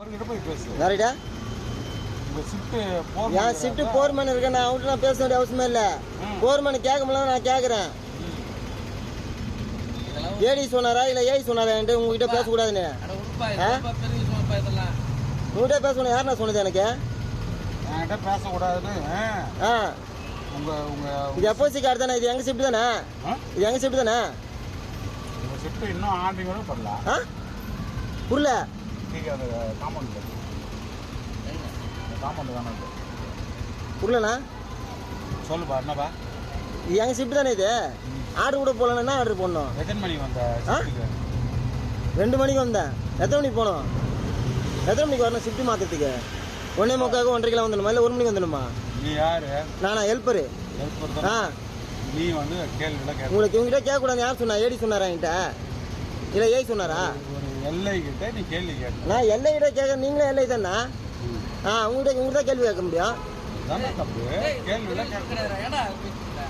அவர்கிட்ட போய் பேசு? யாரிடா என் ஷிஃப்ட் போர்மேன் இருக்கேன் நான் அவன்கிட்ட நான் பேச வேண்டிய அவசியமே இல்லை. போர்மேன் கேட்க முடியல நான் கேட்குறேன் ஏடி சொன்னாரா? இல்லை ஏய் சொன்னாரா? என்கிட்ட உங்ககிட்ட பேசக்கூடாதுன்னு. உங்ககிட்ட பேசணும் யார் நான் சொன்னது எனக்கு? என்கிட்ட பேசக்கூடாதுன்னு ஆ, இது எஃப்ஓசி கார்டு தானே? இது எங்கள் ஷிஃப்ட் தானே? இது எங்கள் ஷிஃப்ட் தானே? ஷிஃப்ட் இன்னும் பண்ணல. ஆ? புரியல. நீங்க அந்த காம்பவுண்ட் காம்பவுண்ட் தானே அது. புரியலண்ணா சொல்லுப்பா என்னப்பா? இது எங்கள் ஷிஃப்ட் தானே இது? ஆர்டர் கூட போகலன்னா என்ன ஆர்டர் போடணும்? எத்தனை மணிக்கு ரெண்டு மணிக்கு வந்தேன். எத்தனை மணிக்கு போகணும்? எத்தனை மணிக்கு வரணும் ஷிஃப்ட் மாற்றத்துக்கு ஒன்றே முக்காக ஒன்றரை கிலோ வந்துடணுமா இல்லை ஒரு மணிக்கு வந்துடணுமா நீ யாரு? நானா ஹெல்ப்பரு ஹெல்ப்பர் ஆ. நீ வந்து உங்களுக்கு இவங்ககிட்ட கேட்கக்கூடாது யார் சொன்னா? ஏடி சொன்னாரா என்கிட்ட? இல்லை ஏய் சொன்னாரா? எல்லை கிட்ட நீ கேள்வி கேட்க நான் எல்லை கிட்ட கேட்க நீங்களே எல்லை தானே? ஆ உங்கள்கிட்ட உங்கள்கிட்ட கேள்வி கேட்க முடியும். கேட்க. ஏடா